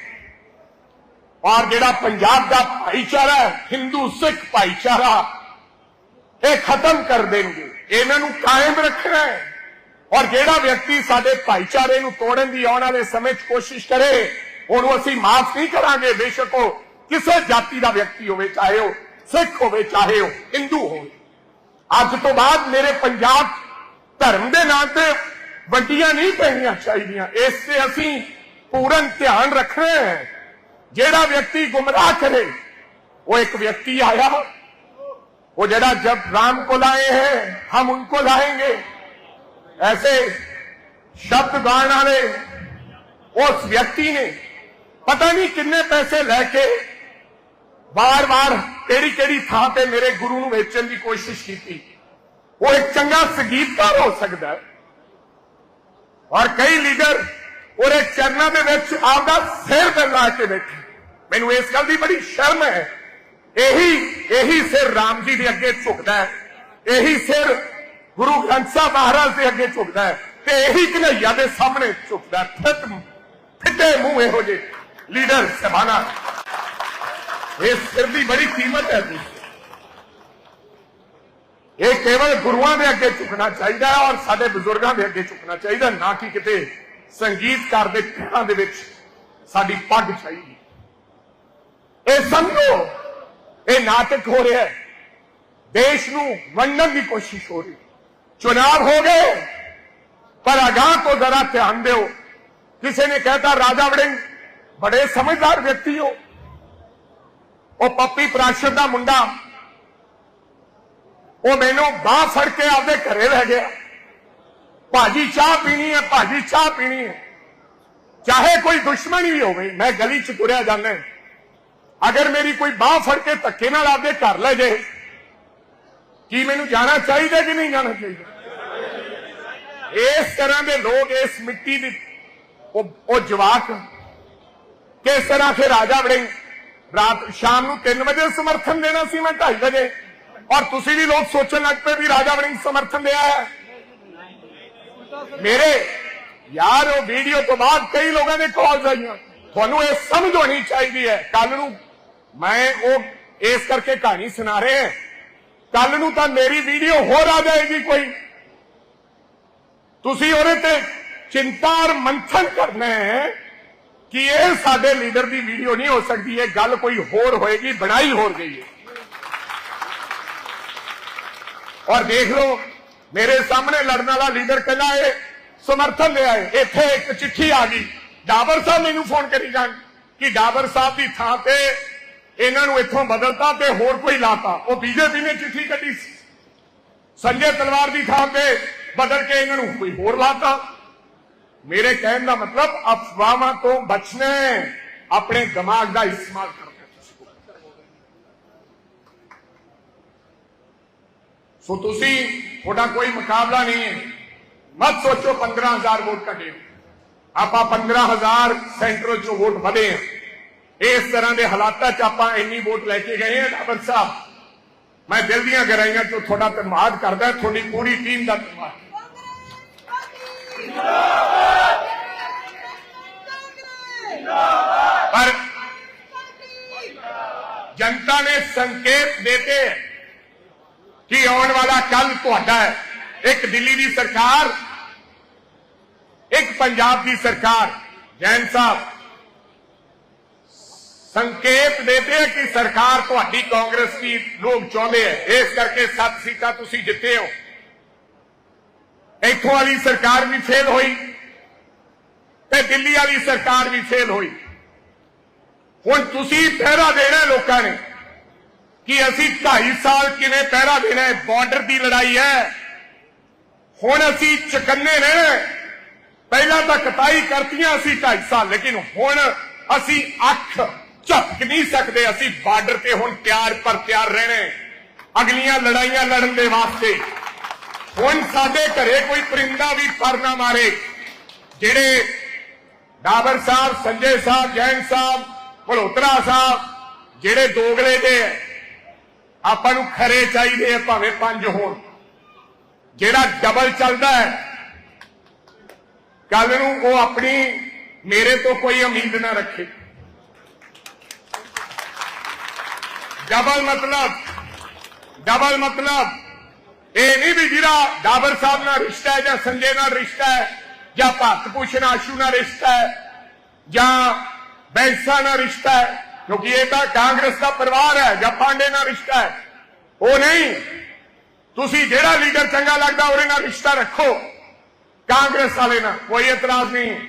ਔਰ ਜਿਹੜਾ ਪੰਜਾਬ ਦਾ ਭਾਈਚਾਰਾ ਹਿੰਦੂ ਸਿੱਖ ਭਾਈਚਾਰਾ, ਇਹ ਖਤਮ ਕਰ ਦੇਣਗੇ। ਇਹਨਾਂ ਨੂੰ ਕਾਇਮ ਰੱਖਣਾ ਹੈ। ਔਰ ਜਿਹੜਾ ਵਿਅਕਤੀ ਸਾਡੇ ਭਾਈਚਾਰੇ ਨੂੰ ਤੋੜਨ ਦੀ ਆਉਣ ਵਾਲੇ ਸਮੇਂ 'ਚ ਕੋਸ਼ਿਸ਼ ਕਰੇ, ਉਹਨੂੰ ਅਸੀਂ ਮਾਫ ਨਹੀਂ ਕਰਾਂਗੇ, ਬੇਸ਼ੱਕ ਉਹ ਕਿਸੇ ਜਾਤੀ ਦਾ ਵਿਅਕਤੀ ਹੋਵੇ ਚਾਹੇ ਉਹ ਸਿੱਖ ਹੋਵੇ ਚਾਹੇ ਉਹ ਹਿੰਦੂ ਹੋਵੇ ਅੱਜ ਤੋਂ ਬਾਅਦ ਮੇਰੇ ਪੰਜਾਬ ਧਰਮ ਦੇ ਨਾਂ ਤੇ ਵੰਡੀਆਂ ਨਹੀਂ ਪੈਣੀਆਂ ਚਾਹੀਦੀਆਂ ਇਸ ਤੇ ਅਸੀਂ ਪੂਰਨ ਧਿਆਨ ਰੱਖਣਾ ਹੈ ਜਿਹੜਾ ਵਿਅਕਤੀ ਗੁੰਮਰਾਹ ਕਰੇ वो एक व्यक्ति आया वो जरा जब राम को लाए हैं हम उनको लाएंगे ऐसे शब्द गाने वाले उस व्यक्ति ने पता नहीं किन्ने पैसे लेके ਬਾਰ ਬਾਰ ਕਿਹੜੀ ਕਿਹੜੀ ਥਾਂ ਤੇ ਮੇਰੇ ਗੁਰੂ ਨੂੰ ਵੇਚਣ ਦੀ ਕੋਸ਼ਿਸ਼ ਕੀਤੀ। ਉਹ ਇੱਕ ਚੰਗਾ ਸੰਗੀਤਕਾਰ ਹੋ ਸਕਦਾ ਹੈ। ਔਰ ਕਈ ਲੀਡਰ ਉਹਦੇ ਚਰਨਾਂ ਦੇ ਵਿੱਚ ਆਪਦਾ ਸਿਰ ਤੇ ਕੇ ਬੈਠੇ। ਮੈਨੂੰ ਇਸ ਗੱਲ ਦੀ ਬੜੀ ਸ਼ਰਮ ਹੈ। ਇਹੀ ਇਹੀ ਸਿਰ ਰਾਮ ਜੀ ਦੇ ਅੱਗੇ ਝੁਕਦਾ ਹੈ। ਇਹੀ ਸਿਰ ਗੁਰੂ ਗ੍ਰੰਥ ਸਾਹਿਬ ਮਹਾਰਾਜ ਦੇ ਅੱਗੇ ਝੁਕਦਾ ਹੈ। ਤੇ ਇਹੀ ਕਨਈਆ ਦੇ ਸਾਹਮਣੇ ਝੁਕਦਾ ਫਿੱਟ, ਫਿੱਟੇ ਮੂੰਹ ਇਹੋ ਜਿਹੇ ਲੀਡਰ ਸਭਾਨਾ ਇਸ ਸਿਰ ਦੀ ਬੜੀ ਕੀਮਤ ਹੈ ਜੀ। ਇਹ ਕੇਵਲ ਗੁਰੂਆਂ ਦੇ ਅੱਗੇ ਝੁਕਣਾ ਚਾਹੀਦਾ ਹੈ ਔਰ ਸਾਡੇ ਬਜ਼ੁਰਗਾਂ ਦੇ ਅੱਗੇ ਝੁਕਣਾ ਚਾਹੀਦਾ ਨਾ ਕਿ ਕਿਤੇ ਸੰਗੀਤਕਾਰ ਦੇ ਘਰਾਂ ਦੇ ਵਿੱਚ ਸਾਡੀ ਪੱਗ ਚਾਹੀਦੀ ਇਹ ਸਮਝੋ ਇਹ ਨਾਟਕ ਹੋ ਰਿਹਾ ਹੈ। ਦੇਸ਼ ਨੂੰ ਵੰਡਣ ਦੀ ਕੋਸ਼ਿਸ਼ ਹੋ ਰਹੀ। ਚੁਣਾਵ ਹੋ ਗਏ, ਪਰ ਅਗਾਹ ਤੋਂ ਜ਼ਰਾ ਧਿਆਨ ਦਿਓ। ਕਿਸੇ ਨੇ ਕਹਿਤਾ, ਰਾਜਾ ਵੜਿੰਗ, ਬੜੇ ਸਮਝਦਾਰ ਵਿਅਕਤੀ ਹੋ। ਉਹ ਪੱਪੀ ਪ੍ਰਾਸ਼ਰ ਦਾ ਮੁੰਡਾ। ਉਹ ਮੈਨੂੰ ਬਾਹ ਫੜ ਕੇ ਆਪਦੇ ਘਰੇ ਲੈ ਗਿਆ। ਭਾਜੀ ਚਾਹ ਪੀਣੀ ਹੈ, ਭਾਜੀ ਚਾਹ ਪੀਣੀ ਹੈ। ਚਾਹੇ ਕੋਈ ਦੁਸ਼ਮਣੀ ਵੀ ਹੋਵੇ, ਮੈਂ ਗਲੀ ਚ ਤੁਰਿਆ ਜਾਂਦਾ ਅਗਰ ਮੇਰੀ ਕੋਈ ਬਾਹ ਫੜ ਕੇ ਧੱਕੇ ਨਾਲ ਆਪਦੇ ਘਰ ਲੈ ਜਾਏ, ਕੀ ਮੈਨੂੰ ਜਾਣਾ ਚਾਹੀਦਾ ਕਿ ਨਹੀਂ ਜਾਣਾ ਚਾਹੀਦਾ? ਇਸ ਤਰ੍ਹਾਂ ਦੇ ਲੋਕ ਇਸ ਮਿੱਟੀ ਦੀ, ਉਹ ਉਹ ਜਵਾਕ ਕਿਸ ਤਰ੍ਹਾਂ ਫਿਰ ਰਾਜਾ ਵੜਿੰਗ ਰਾਤ ਸ਼ਾਮ ਨੂੰ 3 ਵਜੇ ਸਮਰਥਨ ਦੇਣਾ ਸੀ ਮੈਂ 2:30 ਵਜੇ। ਔਰ ਤੁਸੀਂ ਵੀ ਲੋਕ ਸੋਚਣ ਲੱਗ ਪਏ ਵੀ ਰਾਜਾ ਵਰਿੰਗ ਸਮਰਥਨ ਦਿਆ ਹੈ। ਮੇਰੇ ਯਾਰ, ਉਹ ਵੀਡੀਓ ਤੋਂ ਬਾਅਦ ਕਈ ਲੋਕਾਂ ਦੇ ਕਾਲਸ ਆਈਆਂ। ਤੁਹਾਨੂੰ ਇਹ ਸਮਝ ਹੋਣੀ ਚਾਹੀਦੀ ਹੈ। ਕੱਲ ਨੂੰ ਮੈਂ ਉਹ ਇਸ ਕਰਕੇ ਕਹਾਣੀ ਸੁਣਾ ਰਹੇ ਹਾਂ। ਕੱਲ ਨੂੰ ਤਾਂ ਮੇਰੀ ਵੀਡੀਓ ਹੋਰ ਆ ਜਾਏਗੀ ਕੋਈ। ਤੁਸੀਂ ਉਹਦੇ ਤੇ ਚਿੰਤਾ ਔਰ ਮੰਥਨ ਕਰਨਾ ਹੈ। ਕਿ ਇਹ ਸਾਡੇ ਲੀਡਰ ਦੀ ਵੀਡੀਓ ਨਹੀਂ ਹੋ ਸਕਦੀ, ਇਹ ਗੱਲ ਕੋਈ ਹੋਰ ਹੋਏਗੀ, ਬਣਾਈ ਹੋਰ ਗਈ ਹੈ। ਔਰ ਦੇਖ ਲਓ, ਮੇਰੇ ਸਾਹਮਣੇ ਲੜਨ ਵਾਲਾ ਲੀਡਰ ਕਹਿੰਦਾ ਇਹ ਸਮਰਥਨ ਲਿਆ ਹੈ ਇੱਥੇ ਇੱਕ ਚਿੱਠੀ ਆ ਗਈ। ਡਾਬਰ ਸਾਹਿਬ ਮੈਨੂੰ ਫੋਨ ਕਰੀ ਜਾਣ ਕਿ ਡਾਬਰ ਸਾਹਿਬ ਦੀ ਥਾਂ ਤੇ ਇਹਨਾਂ ਨੂੰ ਇੱਥੋਂ ਬਦਲਤਾ ਤੇ ਹੋਰ ਕੋਈ ਲਾਤਾ। ਉਹ ਬੀਜੇਪੀ ਨੇ ਚਿੱਠੀ ਕੱਢੀ ਸੀ। ਸੰਜੇ ਤਲਵਾਰ ਦੀ ਥਾਂ ਤੇ ਬਦਲ ਕੇ ਇਹਨਾਂ ਨੂੰ ਕੋਈ ਹੋਰ ਲਾਤਾ। ਮੇਰੇ ਕਹਿਣ ਦਾ ਮਤਲਬ ਅਫਵਾਹਾਂ ਤੋਂ ਬਚਣਾ ਆਪਣੇ ਦਿਮਾਗ ਦਾ ਇਸਤੇਮਾਲ ਕਰਨਾ ਸੋ ਤੁਸੀਂ, ਤੁਹਾਡਾ ਕੋਈ ਮੁਕਾਬਲਾ ਨਹੀਂ ਹੈ। ਮਤ ਸੋਚੋ 15000 ਵੋਟ ਕੱਢੇ। ਆਪਾਂ 15000 ਸੈਂਟਰ ਚੋਂ ਵੋਟ ਵਧੇ ਹਾਂ। ਇਸ ਤਰ੍ਹਾਂ ਦੇ ਹਾਲਾਤਾਂ 'ਚ ਆਪਾਂ ਇੰਨੀ ਵੋਟ ਲੈ ਕੇ ਗਏ ਹਾਂ ਡਾਬਰ ਸਾਹਿਬ। ਮੈਂ ਦਿਲ ਦੀਆਂ ਗਹਿਰਾਈਆਂ 'ਚੋਂ ਤੁਹਾਡਾ ਧੰਨਵਾਦ ਕਰਦਾ, ਤੁਹਾਡੀ ਪੂਰੀ ਟੀਮ ਦਾ ਧੰਨਵਾਦ। ਪਰ ਜਨਤਾ ਨੇ ਸੰਕੇਤ ਦੇਤੇ ਹੈ ਕਿ ਆਉਣ ਵਾਲਾ ਕੱਲ ਤੁਹਾਡਾ ਹੈ ਇੱਕ ਦਿੱਲੀ ਦੀ ਸਰਕਾਰ ਇੱਕ ਪੰਜਾਬ ਦੀ ਸਰਕਾਰ ਜੈਨ ਸਾਹਿਬ ਸੰਕੇਤ ਦੇਤੇ ਹੈ ਕਿ ਸਰਕਾਰ ਤੁਹਾਡੀ ਕਾਂਗਰਸ ਦੀ ਲੋਕ ਚਾਹੁੰਦੇ ਹੈ ਇਸ ਕਰਕੇ ਸੱਤ ਸੀਟਾਂ ਤੁਸੀਂ ਜਿੱਤੇ ਹੋ ਇੱਥੋਂ ਵਾਲੀ ਸਰਕਾਰ ਵੀ ਫੇਲ ਹੋਈ ਤੇ ਦਿੱਲੀ ਵਾਲੀ ਸਰਕਾਰ ਵੀ ਫੇਲ ਹੋਈ। ਹੁਣ ਤੁਸੀਂ ਪਹਿਰਾ ਦੇਣਾ ਲੋਕਾਂ ਨੇ ਕਿ ਅਸੀਂ 2.5 ਸਾਲ ਕਿਵੇਂ ਪਹਿਰਾ ਦੇਣਾ ਹੈ? ਬਾਰਡਰ ਦੀ ਲੜਾਈ ਹੈ। ਹੁਣ ਅਸੀਂ ਚਕੰਨੇ ਰਹਿਣਾ ਪਹਿਲਾਂ ਤਾਂ ਕਟਾਈ ਕਰਤੀਆਂ ਅਸੀਂ 2.5 ਸਾਲ, ਲੇਕਿਨ ਹੁਣ ਅਸੀਂ ਅੱਖ ਝਪਕ ਨਹੀਂ ਸਕਦੇ। ਅਸੀਂ ਬਾਰਡਰ ਤੇ ਹੁਣ ਤਿਆਰ ਪਰ ਤਿਆਰ ਰਹਿਣੇ ਅਗਲੀਆਂ ਲੜਾਈਆਂ ਲੜਨ ਦੇ ਵਾਸਤੇ। ਹੁਣ ਸਾਡੇ ਘਰੇ ਕੋਈ ਪਰਿੰਦਾ ਵੀ ਪਰ ਨਾ ਮਾਰੇ, ਜਿਹੜੇ ਡਾਬਰ ਸਾਹਿਬ, ਸੰਜੇ ਸਾਹਿਬ, ਜੈਨ ਸਾਹਿਬ ਮਲਹੋਤਰਾ ਸਾਹਿਬ, ਜਿਹੜੇ ਦੋਗਲੇ ਦੇ ਆਪਾਂ ਨੂੰ ਖਰੇ ਚਾਹੀਦੇ ਆ ਭਾਵੇਂ ਪੰਜ ਹੋਣ। ਜਿਹੜਾ ਡਬਲ ਚੱਲਦਾ ਹੈ, ਕੱਲ ਨੂੰ ਉਹ ਆਪਣੀ, ਮੇਰੇ ਤੋਂ ਕੋਈ ਉਮੀਦ ਨਾ ਰੱਖੇ। ਡਬਲ ਮਤਲਬ ਡਬਲ ਮਤਲਬ, ਇਹ ਨਹੀਂ ਵੀ ਜਿਹੜਾ ਡਾਬਰ ਸਾਹਿਬ ਨਾਲ ਰਿਸ਼ਤਾ ਹੈ ਜਾਂ ਸੰਜੇ ਨਾਲ ਰਿਸ਼ਤਾ ਹੈ ਜਾਂ ਭਗਤ ਭੂਸ਼ਣ ਆਸ਼ੂ ਨਾਲ ਰਿਸ਼ਤਾ ਹੈ, ਜਾਂ ਬੈਂਸਾ ਨਾਲ ਰਿਸ਼ਤਾ ਹੈ, ਕਿਉਂਕਿ ਇਹ ਤਾਂ ਕਾਂਗਰਸ ਦਾ ਪਰਿਵਾਰ ਹੈ, ਜਾਂ ਪਾਂਡੇ ਨਾਲ ਰਿਸ਼ਤਾ ਹੈ। ਉਹ ਨਹੀਂ। ਤੁਸੀਂ ਜਿਹੜਾ ਲੀਡਰ ਚੰਗਾ ਲੱਗਦਾ, ਉਹਦੇ ਨਾਲ ਰਿਸ਼ਤਾ ਰੱਖੋ। ਕਾਂਗਰਸ ਵਾਲੇ ਨਾਲ ਕੋਈ ਇਤਰਾਜ਼ ਨਹੀਂ।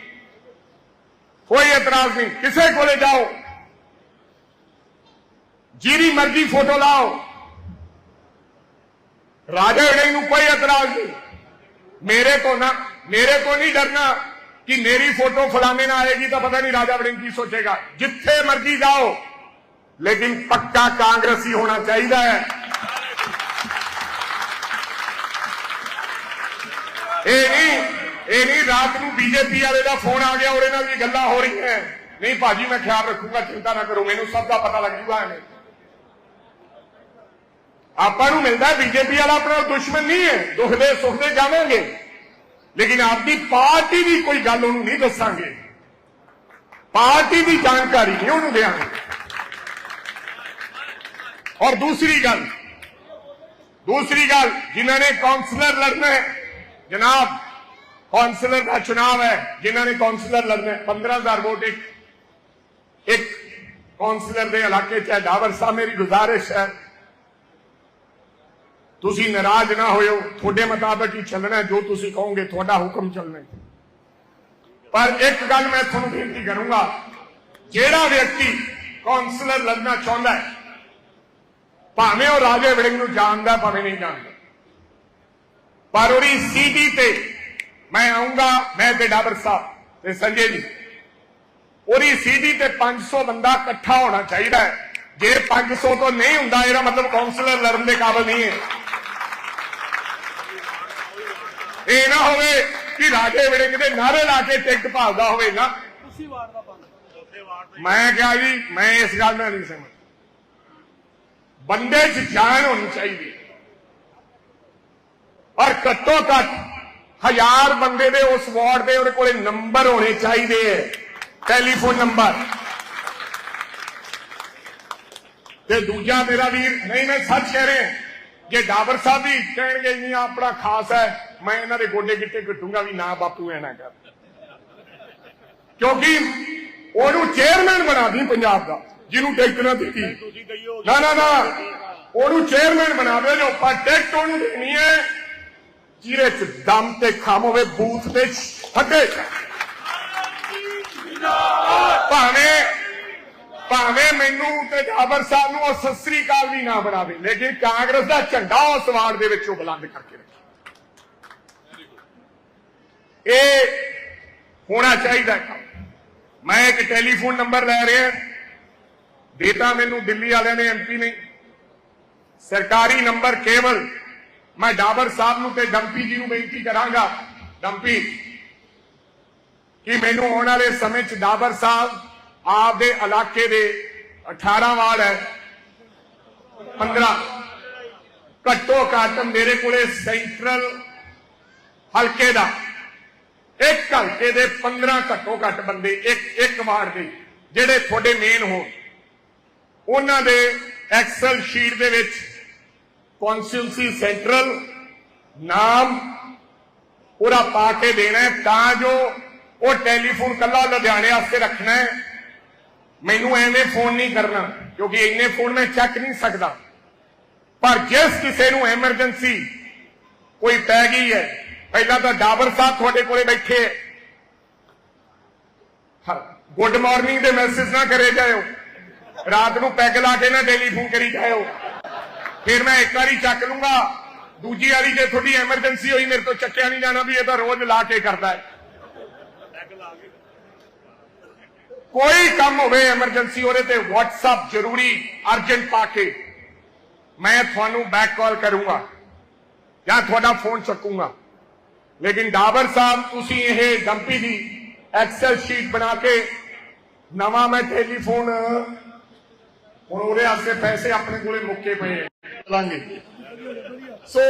ਕੋਈ ਇਤਰਾਜ਼ ਨਹੀਂ। ਕਿਸੇ ਕੋਲੇ ਜਾਓ। ਜਿਹਦੀ ਮਰਜ਼ੀ ਫੋਟੋ ਲਾਓ। ਰਾਜਾ ਵੜਿੰਗ ਨੂੰ ਕੋਈ ਇਤਰਾਜ਼ ਨਹੀਂ। ਮੇਰੇ ਤੋਂ ਨਾ ਮੇਰੇ ਤੋਂ ਨਹੀਂ ਡਰਨਾ ਕਿ ਮੇਰੀ ਫੋਟੋ ਫਲਾਣੇ ਨਾਲ ਆਏਗੀ ਤਾਂ ਪਤਾ ਨਹੀਂ ਰਾਜਾ ਵੜਿੰਗ ਕੀ ਸੋਚੇਗਾ। ਜਿੱਥੇ ਮਰਜ਼ੀ ਜਾਓ, ਲੇਕਿਨ ਪੱਕਾ ਕਾਂਗਰਸੀ ਹੋਣਾ ਚਾਹੀਦਾ ਹੈ। ਇਹ ਨਹੀਂ ਇਹ ਨਹੀਂ ਰਾਤ ਨੂੰ ਬੀਜੇਪੀ ਵਾਲੇ ਦਾ ਫੋਨ ਆ ਗਿਆ, ਉਹਦੇ ਨਾਲ ਵੀ ਗੱਲਾਂ ਹੋ ਰਹੀਆਂ ਨਹੀਂ ਭਾਜੀ, ਮੈਂ ਖਿਆਲ ਰੱਖੂਗਾ, ਚਿੰਤਾ ਨਾ ਕਰੋ, ਮੈਨੂੰ ਸਭ ਦਾ ਪਤਾ ਲੱਗ ਜੂਗਾ ਐਵੇਂ। ਆਪਾਂ ਨੂੰ ਮਿਲਦਾ ਬੀਜੇਪੀ ਵਾਲਾ ਆਪਣਾ ਦੁਸ਼ਮਣ ਨਹੀਂ ਹੈ ਦੁੱਖ ਦੇ ਸੁੱਖ ਦੇ ਜਾਵਾਂਗੇ। ਲੇਕਿਨ ਆਪਦੀ ਪਾਰਟੀ ਦੀ ਕੋਈ ਗੱਲ ਉਹਨੂੰ ਨਹੀਂ ਦੱਸਾਂਗੇ। ਪਾਰਟੀ ਦੀ ਜਾਣਕਾਰੀ ਨਹੀਂ ਉਹਨੂੰ ਦੇਵਾਂਗੇ। ਔਰ ਦੂਸਰੀ ਗੱਲ ਦੂਸਰੀ ਗੱਲ, ਜਿਨ੍ਹਾਂ ਨੇ ਕਾਉਂਸਲਰ ਲੜਨਾ ਹੈ, ਜਨਾਬ ਕਾਉਂਸਲਰ ਦਾ ਚੁਣਾਵ ਹੈ, ਜਿਨ੍ਹਾਂ ਨੇ ਕਾਉਂਸਲਰ ਲੜਨਾ ਹੈ 15000 ਵੋਟ ਇੱਕ ਇੱਕ ਕਾਉਂਸਲਰ ਦੇ ਇਲਾਕੇ ਚ ਡਾਵਰ ਸਾਹਿਬ ਮੇਰੀ ਗੁਜ਼ਾਰਿਸ਼ ਹੈ। ਤੁਸੀਂ ਨਾਰਾਜ਼ ਨਾ ਹੋਇਓ। ਤੁਹਾਡੇ ਮੁਤਾਬਕ ਹੀ ਚੱਲਣਾ ਜੋ ਤੁਸੀਂ ਕਹੋਗੇ, ਤੁਹਾਡਾ ਹੁਕਮ ਚੱਲਣਾ ਪਰ ਇੱਕ ਗੱਲ ਮੈਂ ਤੁਹਾਨੂੰ ਬੇਨਤੀ ਕਰੂੰਗਾ। ਜਿਹੜਾ ਵਿਅਕਤੀ ਕਾਉਂਸਲਰ ਲੜਨਾ ਚਾਹੁੰਦਾ ਹੈ, ਭਾਵੇਂ ਉਹ ਰਾਜੇ ਵੜਿੰਗ ਨੂੰ ਜਾਣਦਾ, ਭਾਵੇਂ ਨਹੀਂ ਜਾਣਦਾ। ਪਰ ਉਹਦੀ ਸੀਡੀ ਤੇ ਮੈਂ ਆਉਂਗਾ ਮੈਂ ਤੇ ਡਾਬਰ ਸਾਹਿਬ ਤੇ ਸੰਜੇ ਜੀ, ਉਹਦੀ ਸੀਡੀ ਤੇ 500 ਬੰਦਾ ਇਕੱਠਾ ਹੋਣਾ ਚਾਹੀਦਾ ਹੈ। ਜੇ 500 ਤੋਂ ਨਹੀਂ ਹੁੰਦਾ, ਇਹਦਾ ਮਤਲਬ ਕਾਉਂਸਲਰ ਲੜਨ ਦੇ ਕਾਬਿਲ ਨਹੀਂ ਹੈ। ਇਹ ਨਾ ਹੋਵੇ ਕਿ ਰਾਜੇ ਵੜਿੰਗ ਦੇ ਨਾਰੇ ਲਾ ਕੇ ਟਿਕਟ ਭਾਲਦਾ ਹੋਵੇ ਨਾ। ਤੁਸੀਂ ਵਾਰਡ ਦਾ ਬੰਦ ਮੈਂ ਕਿਹਾ ਜੀ ਮੈਂ ਇਸ ਗੱਲ ਨਾਲ ਨਹੀਂ ਸਹਿਮਤ ਬੰਦੇ 'ਚ ਜਾਨ ਹੋਣੀ ਚਾਹੀਦੀ। ਔਰ ਘੱਟੋ ਘੱਟ ਹਜ਼ਾਰ ਬੰਦੇ ਦੇ ਉਸ ਵਾਰਡ ਦੇ ਉਹਦੇ ਕੋਲੇ ਨੰਬਰ ਹੋਣੇ ਚਾਹੀਦੇ ਹੈ। Telephone number. ਤੇ ਦੂਜਾ ਮੇਰਾ ਵੀਰ ਨਹੀਂ ਮੈਂ ਸੱਚ ਕਹਿ ਰਿਹਾ। ਜੇ ਡਾਬਰ ਸਾਹਿਬ ਵੀ ਕਹਿਣਗੇ ਨਹੀਂ ਆਪਣਾ ਖਾਸ ਹੈ। ਮੈਂ ਇਹਨਾਂ ਦੇ ਗੋਡੇ ਗਿੱਟੇ ਘਟੂੰਗਾ ਵੀ ਨਾ ਬਾਪੂ ਐ ਨਾ ਕਰ। ਕਿਉਂਕਿ ਉਹਨੂੰ ਚੇਅਰਮੈਨ ਬਣਾ ਦੀ ਪੰਜਾਬ ਦਾ, ਜਿਹਨੂੰ ਟਿਕਟ ਨਾ ਦਿੱਤੀ। ਨਾ ਨਾ ਨਾ, ਉਹਨੂੰ ਚੇਅਰਮੈਨ ਬਣਾ ਜੋ ਪਰ ਉਹਨੂੰ ਦੇਣੀ ਹੈ। ਜਿਹਦੇ ਚ ਦਮ ਤੇ ਖਮ ਹੋਵੇ, ਬੂਥ ਤੇ ਫੱਟੇ। ਭਾਵੇਂ ਭਾਵੇਂ ਮੈਨੂੰ ਤੇ ਜਾਬਰ ਸਾਹਿਬ ਨੂੰ ਉਹ ਸਤਿ ਸ੍ਰੀ ਅਕਾਲ ਵੀ ਨਾ ਬਣਾਵੇ, ਲੇਕਿਨ ਕਾਂਗਰਸ ਦਾ ਝੰਡਾ ਉਸ ਵਾਰਡ ਦੇ ਵਿੱਚ ਬੁਲੰਦ ਕਰਕੇ ਰੱਖੇ। ਇਹ ਹੋਣਾ ਚਾਹੀਦਾ ਕੰਮ ਮੈਂ ਇੱਕ ਟੈਲੀਫੋਨ ਨੰਬਰ ਲੈ ਰਿਹਾ। ਦੇਤਾ ਮੈਨੂੰ ਦਿੱਲੀ ਵਾਲਿਆਂ ਨੇ ਐਮਪੀ ਨੇ। ਸਰਕਾਰੀ ਨੰਬਰ ਕੇਵਲ ਮੈਂ ਡਾਬਰ ਸਾਹਿਬ ਨੂੰ ਤੇ ਡੰਪੀ ਜੀ ਨੂੰ ਬੇਨਤੀ ਕਰਾਂਗਾ। ਡੰਪੀ, ਕਿ ਮੈਨੂੰ ਆਉਣ ਵਾਲੇ ਸਮੇਂ 'ਚ ਡਾਬਰ ਸਾਹਿਬ ਆਪਦੇ ਇਲਾਕੇ ਦੇ 18 ਵਾਰਡ ਹੈ 15 ਘੱਟੋ ਘੱਟ ਮੇਰੇ ਕੋਲੇ ਸੈਂਟਰਲ ਹਲਕੇ ਦਾ ਇੱਕ ਹਲਕੇ ਦੇ 15 ਘੱਟੋ ਘੱਟ ਬੰਦੇ ਇੱਕ ਇੱਕ ਵਾਰਡ ਦੇ, ਜਿਹੜੇ ਤੁਹਾਡੇ ਮੇਨ ਹੋਣ। ਉਹਨਾਂ ਦੇ ਐਕਸਲ ਸ਼ੀਟ ਦੇ ਵਿੱਚ ਕੌਂਸਲਸੀ ਸੈਂਟਰਲ ਨਾਮ ਪੂਰਾ ਪਾ ਕੇ ਦੇਣਾ ਤਾਂ ਜੋ ਉਹ ਟੈਲੀਫੋਨ ਕੱਲਾ ਲੁਧਿਆਣੇ ਵਾਸਤੇ ਰੱਖਣਾ ਹੈ। ਮੈਨੂੰ ਐਵੇਂ ਫੋਨ ਨਹੀਂ ਕਰਨਾ, ਕਿਉਂਕਿ ਇੰਨੇ ਫੋਨ ਮੈਂ ਚੱਕ ਨਹੀਂ ਸਕਦਾ। ਪਰ ਜਿਸ ਕਿਸੇ ਨੂੰ ਐਮਰਜੈਂਸੀ ਕੋਈ ਪੈ ਗਈ ਹੈ ਪਹਿਲਾਂ ਤਾਂ ਡਾਬਰ ਸਾਹਿਬ ਤੁਹਾਡੇ ਕੋਲੇ ਬੈਠੇ ਗੁੱਡ ਮਾਰਨਿੰਗ ਦੇ ਮੈਸੇਜ ਨਾ ਕਰੇ ਜਾਇਓ। ਰਾਤ ਨੂੰ ਪੈਗ ਲਾ ਕੇ ਨਾ ਟੈਲੀਫੋਨ ਕਰੀ ਜਾਇਓ। ਫਿਰ ਮੈਂ ਇੱਕ ਵਾਰੀ ਚੱਕ ਲੂੰਗਾ। ਦੂਜੀ ਵਾਰੀ ਜੇ ਤੁਹਾਡੀ ਐਮਰਜੈਂਸੀ ਹੋਈ, ਮੇਰੇ ਤੋਂ ਚੱਕਿਆ ਨਹੀਂ ਜਾਣਾ ਵੀ ਇਹ ਤਾਂ ਰੋਜ਼ ਲਾ ਕੇ ਕਰਦਾ ਹੈ ਕੋਈ ਕੰਮ ਹੋਵੇ ਐਮਰਜੈਂਸੀ ਉਹਦੇ ਤੇ WhatsApp ਜ਼ਰੂਰੀ ਅਰਜੈਂਟ ਪਾ ਕੇ। ਮੈਂ ਤੁਹਾਨੂੰ ਬੈਕ ਕਾਲ ਕਰੂੰਗਾ ਜਾਂ ਤੁਹਾਡਾ ਫੋਨ ਚੱਕੂੰਗਾ। ਲੇਕਿਨ ਡਾਬਰ ਸਾਹਿਬ, ਤੁਸੀਂ ਇਹ ਡੰਪੀ ਦੀ ਐਕਸਲ ਸ਼ੀਟ ਬਣਾ ਕੇ ਨਵਾਂ ਮੈਂ ਟੈਲੀਫੋਨ ਹੁਣ ਉਹਦੇ ਵਾਸਤੇ ਪੈਸੇ ਆਪਣੇ ਕੋਲੇ ਮੁੱਕੇ ਪਏ ਲਾਂਗੇ। ਸੋ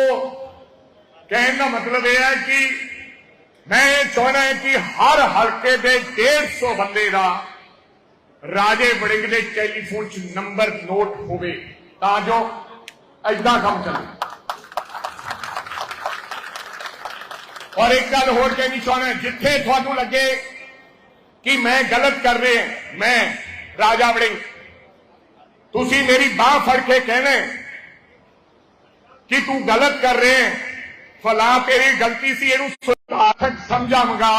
ਕਹਿਣ ਦਾ ਮਤਲਬ ਇਹ ਹੈ ਕਿ ਮੈਂ ਇਹ ਚਾਹੁੰਦਾ ਹਾਂ ਕਿ ਹਰ ਹਲਕੇ ਦੇ 150 ਬੰਦੇ ਦਾ ਰਾਜੇ ਵੜਿੰਗ ਦੇ ਟੈਲੀਫੋਨ 'ਚ ਨੰਬਰ ਨੋਟ ਹੋਵੇ ਤਾਂ ਜੋ ਐਦਾਂ ਕੰਮ ਚੱਲੇ। ਔਰ ਇੱਕ ਗੱਲ ਹੋਰ ਕਹਿਣੀ ਚਾਹੁੰਦਾ ਜਿੱਥੇ ਤੁਹਾਨੂੰ ਲੱਗੇ ਕਿ ਮੈਂ ਗਲਤ ਕਰ ਰਿਹਾ ਮੈਂ ਰਾਜਾ ਵੜਿੰਗ, ਤੁਸੀਂ ਮੇਰੀ ਬਾਹ ਫੜ ਕੇ ਕਹਿਣਾ ਕਿ ਤੂੰ ਗਲਤ ਕਰ ਰਿਹਾ ਹੈ ਫਲਾ ਤੇਰੀ ਗਲਤੀ ਸੀ, ਇਹਨੂੰ ਸੁਧਾਰਕ ਸਮਝਾਵਾਂਗਾ।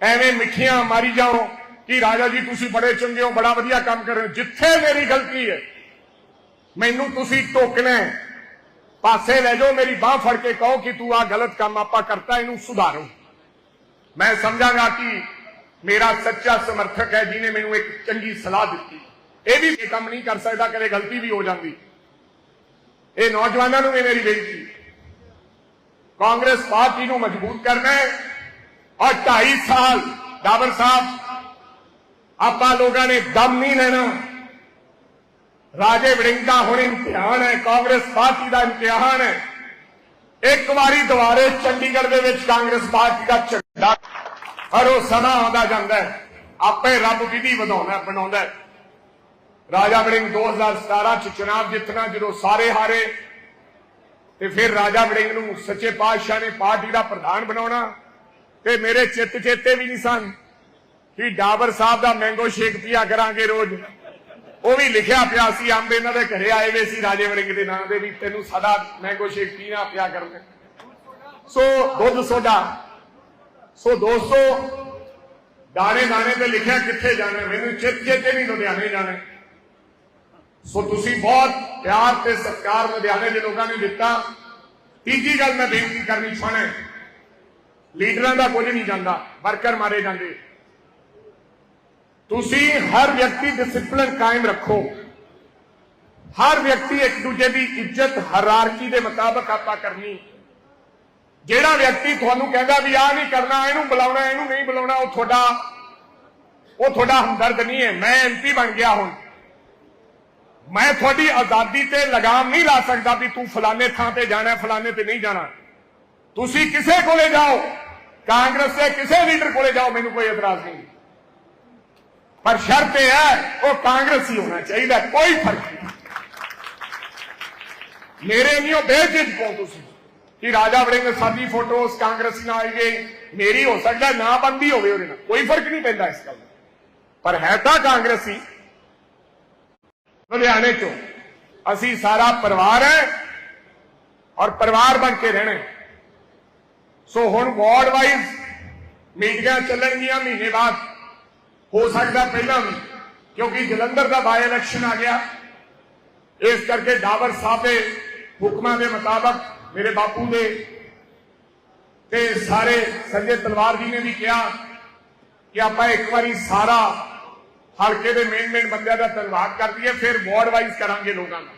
ਐਵੇਂ ਮਿੱਠੀਆਂ ਮਾਰੀ ਜਾਓ ਕਿ ਰਾਜਾ ਜੀ, ਤੁਸੀਂ ਬੜੇ ਚੰਗੇ ਹੋ, ਬੜਾ ਵਧੀਆ ਕੰਮ ਕਰ ਰਹੇ ਹੋ। ਜਿੱਥੇ ਮੇਰੀ ਗਲਤੀ ਹੈ, ਮੈਨੂੰ ਤੁਸੀਂ ਟੋਕਣਾ ਪਾਸੇ ਲੈ ਜਾਓ, ਮੇਰੀ ਬਾਹ ਫੜ ਕੇ ਕਹੋ ਕਿ ਤੂੰ ਆ ਗਲਤ ਕੰਮ ਆਪਾਂ ਕਰਤਾ, ਇਹਨੂੰ ਸੁਧਾਰੋ। ਮੈਂ ਸਮਝਾਂਗਾ ਕਿ ਮੇਰਾ ਸੱਚਾ ਸਮਰਥਕ ਹੈ ਜਿਨੇ ਮੈਨੂੰ ਇੱਕ ਚੰਗੀ ਸਲਾਹ ਦਿੱਤੀ। ਇਹ ਵੀ ਇਹ ਕੰਮ ਨਹੀਂ ਕਰ ਸਕਦਾ, ਕਦੇ ਗਲਤੀ ਵੀ ਹੋ ਜਾਂਦੀ। ਇਹ ਨੌਜਵਾਨਾਂ ਨੂੰ ਵੀ ਮੇਰੀ ਬੇਨਤੀ। ਕਾਂਗਰਸ ਪਾਰਟੀ ਨੂੰ ਮਜ਼ਬੂਤ ਕਰਨਾ ਹੈ। ਔਰ 2.5 ਸਾਲ, ਡਾਬਰ ਸਾਹਿਬ, ਆਪਾਂ ਲੋਕਾਂ ਨੇ ਦਮ ਨਹੀਂ ਲੈਣਾ। ਰਾਜੇ ਵੜਿੰਗ ਦਾ ਹੁਣ ਇਮਤਿਹਾਨ ਹੈ, ਕਾਂਗਰਸ ਪਾਰਟੀ ਦਾ ਇਮਤਿਹਾਨ ਹੈ। ਇੱਕ ਵਾਰੀ ਦੁਬਾਰੇ ਚੰਡੀਗੜ੍ਹ ਦੇ ਵਿੱਚ ਕਾਂਗਰਸ ਪਾਰਟੀ ਦਾ ਝੰਡਾ ਹਰ ਉਹ ਸਦਾ ਆਉਂਦਾ ਜਾਂਦਾ ਹੈ। ਆਪੇ ਰੱਬ ਵਿਧੀ ਵਧਾਉਂਦਾ, ਬਣਾਉਂਦਾ ਰਾਜਾ ਵੜਿੰਗ 2017 ਚ ਚੁਣਾਵ ਜਿੱਤਣਾ, ਜਦੋਂ ਸਾਰੇ ਹਾਰੇ, ਤੇ ਫਿਰ ਰਾਜਾ ਵੜਿੰਗ ਨੂੰ ਸੱਚੇ ਪਾਤਸ਼ਾਹ ਨੇ ਪਾਰਟੀ ਦਾ ਪ੍ਰਧਾਨ ਬਣਾਉਣਾ। ਤੇ ਮੇਰੇ ਚਿੱਤ ਚੇਤੇ ਵੀ ਨਹੀਂ ਸਨ ਕਿ ਡਾਬਰ ਸਾਹਿਬ ਦਾ ਮੈਂਗੋ ਸ਼ੇਕ ਪੀਆ ਕਰਾਂਗੇ ਰੋਜ਼। ਉਹ ਵੀ ਲਿਖਿਆ ਪਿਆ ਸੀ ਅੰਬ ਇਹਨਾਂ ਦੇ ਘਰੇ ਆਏ ਵੇ ਸੀ, ਰਾਜੇ ਵਰਿੰਗ ਦੇ ਨਾਂ ਦੇ ਵੀ ਤੈਨੂੰ ਸਾਡਾ ਮੈਂ ਕੁਛ ਪੀਣਾ ਪਿਆ ਕਰਨਾ। ਸੋ ਦੁੱਧ ਸੋਡਾ ਸੋ ਦੋਸਤੋ, ਦਾਣੇ ਦਾਣੇ ਤੇ ਲਿਖਿਆ ਕਿੱਥੇ ਜਾਣਾ ਮੈਨੂੰ ਚਿੱਤ ਚੇਤੇ ਨਹੀਂ ਲੁਧਿਆਣੇ ਜਾਣਾ ਸੋ ਤੁਸੀਂ ਬਹੁਤ ਪਿਆਰ ਤੇ ਸਤਿਕਾਰ ਲੁਧਿਆਣੇ ਦੇ ਲੋਕਾਂ ਨੇ ਦਿੱਤਾ। ਤੀਜੀ ਗੱਲ ਮੈਂ ਬੇਨਤੀ ਕਰਨੀ ਚਾਹਣਾ ਲੀਡਰਾਂ ਦਾ ਕੁਝ ਨਹੀਂ ਜਾਂਦਾ, ਵਰਕਰ ਮਾਰੇ ਜਾਂਦੇ। ਤੁਸੀਂ ਹਰ ਵਿਅਕਤੀ ਡਿਸਪਲਿਨ ਕਾਇਮ ਰੱਖੋ। ਹਰ ਵਿਅਕਤੀ ਇੱਕ ਦੂਜੇ ਦੀ ਇੱਜ਼ਤ ਹਰਾਰਕੀ ਦੇ ਮੁਤਾਬਕ ਆਪਾਂ ਕਰਨੀ। ਜਿਹੜਾ ਵਿਅਕਤੀ ਤੁਹਾਨੂੰ ਕਹਿੰਦਾ ਵੀ ਆਹ ਨਹੀਂ ਕਰਨਾ, ਇਹਨੂੰ ਬੁਲਾਉਣਾ, ਇਹਨੂੰ ਨਹੀਂ ਬੁਲਾਉਣਾ, ਉਹ ਤੁਹਾਡਾ ਉਹ ਤੁਹਾਡਾ ਹਮਦਰਦ ਨਹੀਂ ਹੈ। ਮੈਂ ਐਮਪੀ ਬਣ ਗਿਆ ਹੁਣ। ਮੈਂ ਤੁਹਾਡੀ ਆਜ਼ਾਦੀ ਤੇ ਲਗਾਮ ਨਹੀਂ ਲਾ ਸਕਦਾ ਵੀ ਤੂੰ ਫਲਾਣੇ ਥਾਂ ਤੇ ਜਾਣਾ, ਫਲਾਣੇ ਤੇ ਨਹੀਂ ਜਾਣਾ। ਤੁਸੀਂ ਕਿਸੇ ਕੋਲੇ ਜਾਓ। ਕਾਂਗਰਸ ਦੇ ਕਿਸੇ ਲੀਡਰ ਕੋਲੇ ਜਾਓ, ਮੈਨੂੰ ਕੋਈ ਇਤਰਾਜ਼ ਨਹੀਂ। ਪਰ ਸ਼ਰਤ ਇਹ ਹੈ, ਉਹ ਕਾਂਗਰਸੀ ਹੋਣਾ ਚਾਹੀਦਾ, ਕੋਈ ਫ਼ਰਕ ਨਹੀਂ। ਮੇਰੇ ਨਹੀਂ ਉਹ ਬੇਜਿਜ ਕੋ ਤੁਸੀਂ। ਕਿ ਰਾਜਾ ਵੜਿੰਗ ਸਾਡੀ ਫੋਟੋ ਉਸ ਕਾਂਗਰਸੀ ਨਾਲ ਆਈ ਗਈ, ਮੇਰੀ ਹੋ ਸਕਦਾ ਨਾ ਬੰਦੀ ਹੋਵੇ ਉਹਦੇ ਨਾਲ, ਕੋਈ ਫ਼ਰਕ ਨਹੀਂ ਪੈਂਦਾ ਇਸ ਗੱਲ ਦਾ। ਪਰ ਹੈ ਤਾਂ ਕਾਂਗਰਸੀ। ਲੁਧਿਆਣੇ ਚੋਂ ਅਸੀਂ ਸਾਰਾ ਪਰਿਵਾਰ ਹੈ ਔਰ ਪਰਿਵਾਰ ਬਣ ਕੇ ਰਹਿਣਾ ਸੋ ਹੁਣ ਵਾਰਡ ਵਾਈਜ਼ ਮੀਟਿੰਗਾਂ ਚੱਲਣਗੀਆਂ ਮਹੀਨੇ ਬਾਅਦ। ਹੋ ਸਕਦਾ ਪਹਿਲਾਂ ਵੀ, ਕਿਉਂਕਿ ਜਲੰਧਰ ਦਾ ਬਾਈ ਇਲੈਕਸ਼ਨ ਆ ਗਿਆ। ਇਸ ਕਰਕੇ ਡਾਵਰ ਸਾਹਿਬ ਦੇ ਹੁਕਮਾਂ ਦੇ ਮੁਤਾਬਕ ਮੇਰੇ ਬਾਪੂ ਦੇ ਤੇ ਸਾਰੇ ਸੰਜੇ ਤਲਵਾਰ ਜੀ ਨੇ ਵੀ ਕਿਹਾ ਕਿ ਆਪਾਂ ਇੱਕ ਵਾਰੀ ਸਾਰਾ ਹਲਕੇ ਦੇ ਮੇਨ ਮੇਨ ਬੰਦਿਆਂ ਦਾ ਧੰਨਵਾਦ ਕਰ ਦਈਏ, ਫਿਰ ਵਾਰਡ ਵਾਈਜ਼ ਕਰਾਂਗੇ ਲੋਕਾਂ ਦਾ।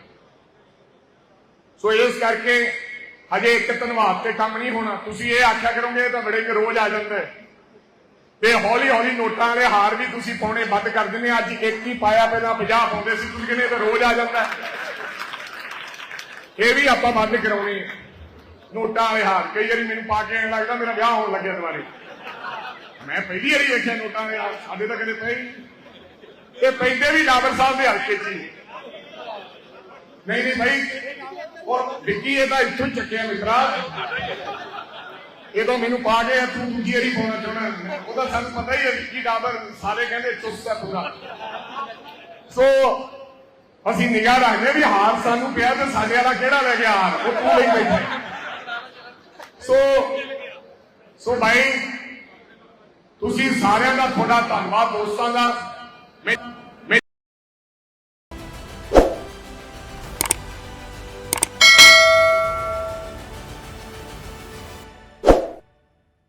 ਸੋ ਇਸ ਕਰਕੇ ਹਜੇ ਇੱਕ ਧੰਨਵਾਦ ਤੇ ਕੰਮ ਨਹੀਂ ਹੋਣਾ। ਤੁਸੀਂ ਇਹ ਆਖਿਆ ਕਰੋਗੇ ਤਾਂ ਬੜੇ ਰੋਜ਼ ਆ ਜਾਂਦਾ ਹੈ। ਤੇ ਹੌਲੀ ਹੌਲੀ ਨੋਟਾਂ ਵਾਲੇ ਹਾਰ ਵੀ ਤੁਸੀਂ ਪਾਉਣੇ ਬੰਦ ਕਰ ਦਿੰਦੇ ਅੱਜ ਇੱਕ ਹੀ ਪਾਇਆ, ਪਹਿਲਾਂ 50 ਪਾਉਂਦੇ ਸੀ, ਤੁਸੀਂ ਕਹਿੰਦੇ ਤਾਂ ਰੋਜ਼ ਆ ਜਾਂਦਾ। ਇਹ ਵੀ ਆਪਾਂ ਬੰਦ ਕਰਾਉਣੇ ਆ। ਨੋਟਾਂ ਵਾਲੇ ਹਾਰ, ਕਈ ਵਾਰੀ ਮੈਨੂੰ ਪਾ ਕੇ ਐਂ ਲੱਗਦਾ ਮੇਰਾ ਵਿਆਹ ਹੋਣ ਲੱਗਿਆ ਦੁਬਾਰੇ। ਮੈਂ ਪਹਿਲੀ ਵਾਰੀ ਵੇਖਿਆ ਨੋਟਾਂ ਵਾਲੇ ਹਾਰ, ਸਾਡੇ ਤਾਂ ਕਦੇ ਪਏ ਹੀ ਇਹ ਪੈਂਦੇ ਵੀ ਡਾਬਰ ਸਾਹਿਬ ਦੇ ਹਲਕੇ 'ਚ ਹੀ। ਨਹੀਂ ਨਹੀਂ ਭਾਈ ਔਰ ਵਿੱਕੀ ਇਹ ਤਾਂ ਇੱਥੋਂ ਚੱਕਿਆ ਮਿੱਤਰਾ। ਇਹ ਤਾਂ ਮੈਨੂੰ ਪਾ ਕੇ ਤੂੰ ਦੂਜੀ ਵਾਰੀ ਪਾਉਣਾ ਚਾਹਣਾ ਉਹਦਾ ਸਾਨੂੰ ਪਤਾ ਹੀ ਹੈ ਵਿੱਕੀ ਡਾਬਰ। ਸਾਰੇ ਕਹਿੰਦੇ ਚੁਸਤ ਹੈ ਪੂਰਾ। ਸੋ ਅਸੀਂ ਨਿਗਾਹ ਰੱਖਦੇ ਵੀ ਹਾਰ ਸਾਨੂੰ ਪਿਆ ਤੇ ਸਾਡੇ ਵਾਲਾ ਕਿਹੜਾ ਲੈ ਗਿਆ ਹਾਰ? ਉਹ ਤੂੰ ਲਈ ਬੈਠਾ ਸੋ ਸੋ ਭਾਈ ਤੁਸੀਂ ਸਾਰਿਆਂ ਦਾ ਤੁਹਾਡਾ ਧੰਨਵਾਦ, ਦੋਸਤਾਂ ਦਾ।